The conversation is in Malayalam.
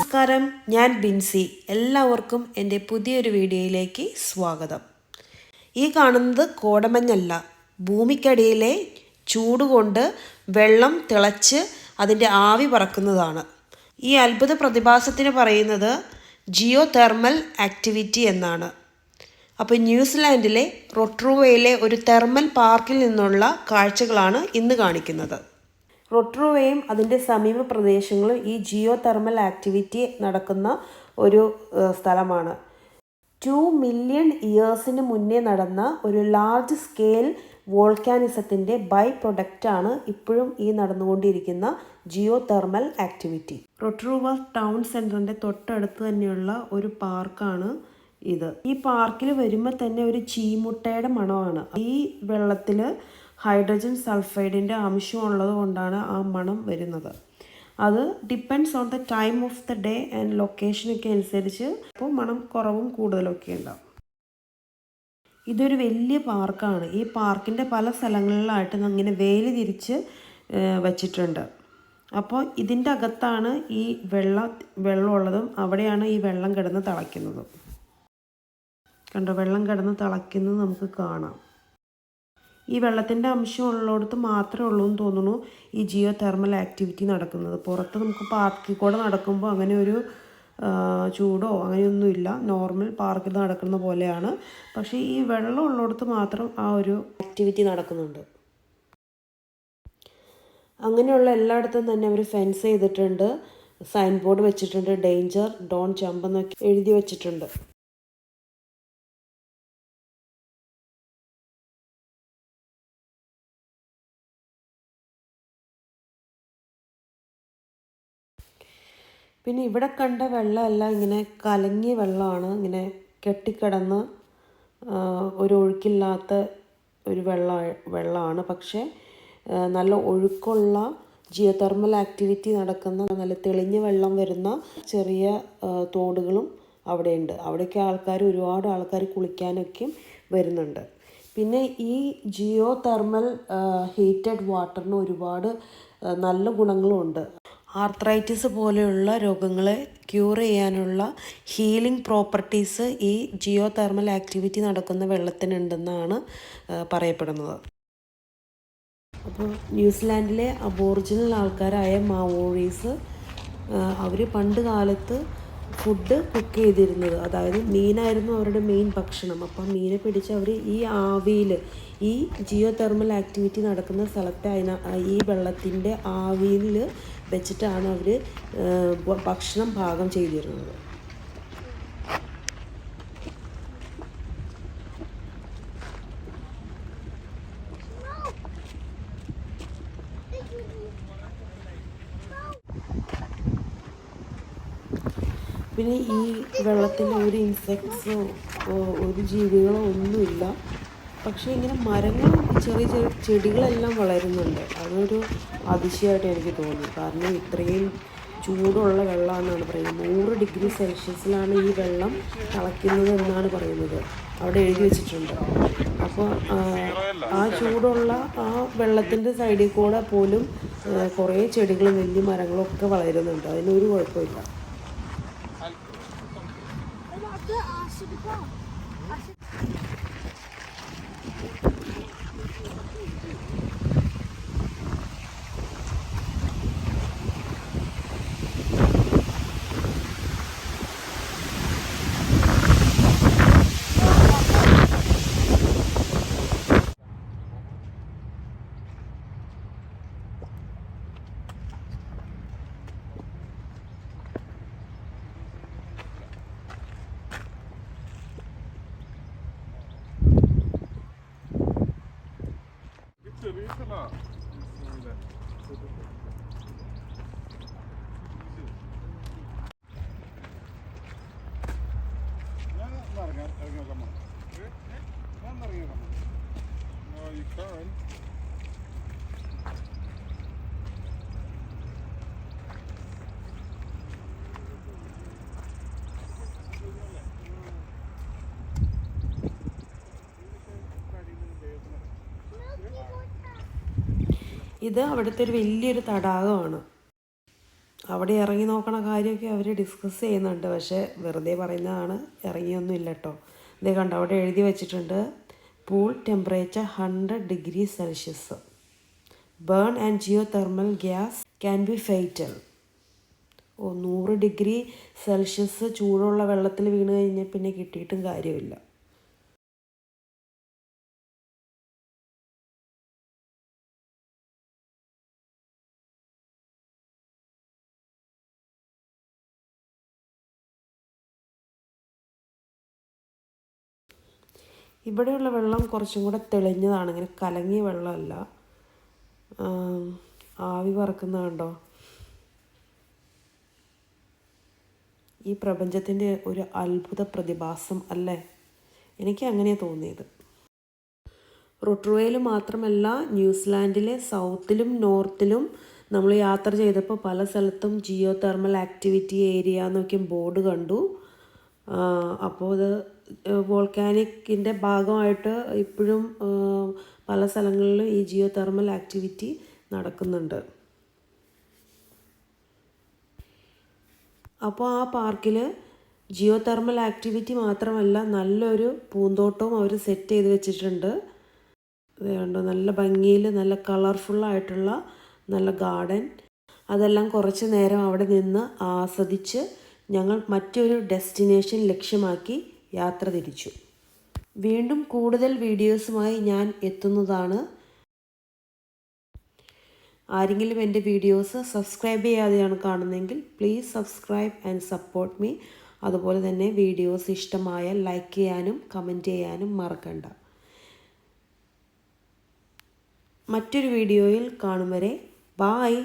നമസ്കാരം. ഞാൻ ബിൻസി. എല്ലാവർക്കും എന്റെ പുതിയൊരു വീഡിയോയിലേക്ക് സ്വാഗതം. ഈ കാണുന്നത് കോടമഞ്ഞല്ല. ഭൂമിക്കടിയിലെ ചൂട് കൊണ്ട് വെള്ളം തിളച്ച് അതിന്റെ ആവി പറക്കുന്നതാണ്. ഈ അത്ഭുത പ്രതിഭാസത്തിന് പറയുന്നത് ജിയോ തെർമൽ ആക്ടിവിറ്റി എന്നാണ്. അപ്പോൾ ന്യൂസിലാൻഡിലെ റൊട്രുവയിലെ ഒരു തെർമൽ പാർക്കിൽ നിന്നുള്ള കാഴ്ചകളാണ് ഇന്ന് കാണിക്കുന്നത്. റൊട്രുവയും അതിന്റെ സമീപ പ്രദേശങ്ങളും ഈ ജിയോ തെർമൽ ആക്ടിവിറ്റി നടക്കുന്ന ഒരു സ്ഥലമാണ്. ടു മില്യൺ ഇയേഴ്സിന് മുന്നേ നടന്ന ഒരു ലാർജ് സ്കെയിൽ വോൾക്കാനിസത്തിന്റെ ബൈ പ്രൊഡക്റ്റാണ് ഇപ്പോഴും ഈ നടന്നുകൊണ്ടിരിക്കുന്ന geothermal activity. Rotorua town സെന്ററിന്റെ തൊട്ടടുത്ത് തന്നെയുള്ള ഒരു പാർക്കാണ് ഇത്. ഈ പാർക്കിൽ വരുമ്പോൾ തന്നെ ഒരു ചീമുട്ടയുടെ മണമാണ്. ഈ വെള്ളത്തിൽ ഹൈഡ്രജൻ സൾഫൈഡിന്റെ അംശം ഉള്ളത് കൊണ്ടാണ് ആ മണം വരുന്നത്. അത് depends on the time of the day and ലൊക്കേഷനൊക്കെ അനുസരിച്ച് അപ്പോൾ മണം കുറവും കൂടുതലൊക്കെ ഉണ്ടാവും. ഇതൊരു വലിയ പാർക്കാണ്. ഈ പാർക്കിന്റെ പല സ്ഥലങ്ങളിലായിട്ട് ഇങ്ങനെ വേലി തിരിച്ച് വച്ചിട്ടുണ്ട്. അപ്പോൾ ഇതിന്റെ അകത്താണ് ഈ വെള്ള വെള്ളമുള്ളതും അവിടെയാണ് ഈ വെള്ളം കിടന്ന് തിളയ്ക്കുന്നതും. കണ്ടോ? വെള്ളം കിടന്ന് തിളയ്ക്കുന്നത് നമുക്ക് കാണാം. ഈ വെള്ളത്തിന്റെ അംശം ഉള്ളിടത്ത് മാത്രമേ ഉള്ളൂ എന്ന് തോന്നുന്നു ഈ ജിയോ തെർമൽ ആക്ടിവിറ്റി നടക്കുന്നത്. പുറത്ത് നമുക്ക് പാർക്കിൽ കൂടെ നടക്കുമ്പോൾ അങ്ങനെ ഒരു ചൂടോ അങ്ങനെയൊന്നുമില്ല. നോർമൽ പാർക്കിൽ നടക്കുന്ന പോലെയാണ്. പക്ഷേ ഈ വെള്ളം ഉള്ളിടത്ത് മാത്രം ആ ഒരു ആക്ടിവിറ്റി നടക്കുന്നുണ്ട്. അങ്ങനെയുള്ള എല്ലായിടത്തും തന്നെ അവർ ഫെൻസ് ചെയ്തിട്ടുണ്ട്. സൈൻ ബോർഡ് വെച്ചിട്ടുണ്ട്. ഡേഞ്ചർ ഡോൺ ജമ്പ് എന്നൊക്കെ എഴുതി വെച്ചിട്ടുണ്ട്. പിന്നെ ഇവിടെ കണ്ട വെള്ളമല്ല ഇങ്ങനെ കലങ്ങിയ വെള്ളമാണ്. ഇങ്ങനെ കെട്ടിക്കിടന്ന് ഒരു ഒഴുക്കില്ലാത്ത ഒരു വെള്ള വെള്ളമാണ് പക്ഷേ നല്ല ഒഴുക്കുള്ള ജിയോ തെർമൽ ആക്ടിവിറ്റി നടക്കുന്ന നല്ല തെളിഞ്ഞ വെള്ളം വരുന്ന ചെറിയ തോടുകളും അവിടെയുണ്ട്. അവിടേക്ക് ആൾക്കാർ ഒരുപാട് ആൾക്കാർ കുളിക്കാനൊക്കെയും വരുന്നുണ്ട്. പിന്നെ ഈ ജിയോ തെർമൽ ഹീറ്റഡ് വാട്ടറിന് ഒരുപാട് നല്ല ഗുണങ്ങളുമുണ്ട് ആർത്രൈറ്റിസ് പോലെയുള്ള രോഗങ്ങളെ ക്യൂർ ചെയ്യാനുള്ള ഹീലിംഗ് പ്രോപ്പർട്ടീസ് ഈ ജിയോ തെർമൽ ആക്ടിവിറ്റി നടക്കുന്ന വെള്ളത്തിനുണ്ടെന്നാണ് പറയപ്പെടുന്നത്. അപ്പോൾ ന്യൂസിലാൻഡിലെ അബോറിജിനൽ ആൾക്കാരായ മാവോറീസ് അവർ പണ്ട് കാലത്ത് ഫുഡ് കുക്ക് ചെയ്തിരുന്നത്. അതായത് മീനായിരുന്നു അവരുടെ മെയിൻ ഭക്ഷണം. അപ്പം മീനെ പിടിച്ച് അവർ ഈ ആവിയിൽ ഈ ജിയോ തെർമൽ ആക്ടിവിറ്റി നടക്കുന്ന സ്ഥലത്തെ അതിന ഈ വെള്ളത്തിന്റെ ആവിയിൽ വെച്ചിട്ടാണ് അവർ ഭക്ഷണം പാകം ചെയ്തിരുന്നത്. പിന്നെ ഈ വെള്ളത്തിൽ ഒരു ഇൻസെക്ട്സോ ഒരു ജീവികളോ ഒന്നുമില്ല. പക്ഷേ ഇങ്ങനെ മരങ്ങളും ചെറിയ ചെറിയ ചെടികളെല്ലാം വളരുന്നുണ്ട്. അതൊരു അതിശയമായിട്ട് എനിക്ക് തോന്നി. കാരണം ഇത്രയും ചൂടുള്ള വെള്ളമാണെന്നാണ് പറയുന്നത്. നൂറ് ഡിഗ്രി സെൽഷ്യസിലാണ് ഈ വെള്ളം തിളയ്ക്കുന്നത് എന്നാണ് പറയുന്നത്. അവിടെ എഴുതി വെച്ചിട്ടുണ്ട്. അപ്പോൾ ആ ചൂടുള്ള ആ വെള്ളത്തിന്റെ സൈഡിൽ കൂടെ പോലും കുറേ ചെടികളും വലിയ മരങ്ങളും ഒക്കെ വളരുന്നുണ്ട്. അതിനൊരു കുഴപ്പമില്ല. ചെറിയ ഞാൻ ഇറങ്ങാൻ ഇറങ്ങി നോക്കാം ഞാൻ ഇറങ്ങി നോക്കാം No, you can. ഇത് അവിടുത്തെ ഒരു വലിയൊരു തടാകമാണ്. അവിടെ ഇറങ്ങി നോക്കണ കാര്യമൊക്കെ അവർ ഡിസ്കസ് ചെയ്യുന്നുണ്ട്. പക്ഷേ വെറുതെ പറയുന്നതാണ് ഇറങ്ങിയൊന്നും ഇല്ല കേട്ടോ ഇതേ കണ്ടോ അവിടെ എഴുതി വെച്ചിട്ടുണ്ട് pool temperature hundred degree Celsius burn and geothermal gas can be fatal oh നൂറ് ഡിഗ്രി സെൽഷ്യസ് ചൂടുള്ള വെള്ളത്തിൽ വീണ് കഴിഞ്ഞാൽ പിന്നെ കിട്ടിയിട്ടും കാര്യമില്ല. ഇവിടെയുള്ള വെള്ളം കുറച്ചും കൂടെ തെളിഞ്ഞതാണ്. ഇങ്ങനെ കലങ്ങിയ വെള്ളമല്ല. ആവി പറക്കുന്ന കണ്ടോ? ഈ പ്രപഞ്ചത്തിന്റെ ഒരു അത്ഭുത പ്രതിഭാസം അല്ലേ? എനിക്ക് അങ്ങനെയാണ് തോന്നിയത്. റൊട്രുവയിൽ മാത്രമല്ല ന്യൂസിലാൻഡിലെ സൗത്തിലും നോർത്തിലും നമ്മൾ യാത്ര ചെയ്തപ്പോൾ പല സ്ഥലത്തും ജിയോ തെർമൽ ആക്ടിവിറ്റി ഏരിയ എന്നൊക്കെ ബോർഡ് കണ്ടു. അപ്പോൾ ഇത് വോൾക്കാനിക്കിന്റെ ഭാഗമായിട്ട് ഇപ്പോഴും പല സ്ഥലങ്ങളിലും ഈ ജിയോ തെർമൽ ആക്ടിവിറ്റി നടക്കുന്നുണ്ട്. അപ്പോൾ ആ പാർക്കിൽ ജിയോ തെർമൽ ആക്ടിവിറ്റി മാത്രമല്ല നല്ലൊരു പൂന്തോട്ടവും അവർ സെറ്റ് ചെയ്ത് വെച്ചിട്ടുണ്ട്. കണ്ടോ നല്ല ഭംഗിയിൽ നല്ല കളർഫുള്ളായിട്ടുള്ള നല്ല ഗാർഡൻ. അതെല്ലാം കുറച്ച് നേരം അവിടെ നിന്ന് ആസ്വദിച്ച് ഞങ്ങൾ മറ്റൊരു ഡെസ്റ്റിനേഷൻ ലക്ഷ്യമാക്കി യാത്ര തിരിച്ചു. വീണ്ടും കൂടുതൽ വീഡിയോസുമായി ഞാൻ എത്തുന്നതാണ്. ആരെങ്കിലും എന്റെ വീഡിയോസ് സബ്സ്ക്രൈബ് ചെയ്യാതെയാണ് കാണുന്നതെങ്കിൽ please subscribe and support me. അതുപോലെ തന്നെ വീഡിയോസ് ഇഷ്ടമായ ലൈക്ക് ചെയ്യാനും കമന്റ് ചെയ്യാനും മറക്കണ്ട. മറ്റൊരു വീഡിയോയിൽ കാണും വരെ. ബായ്.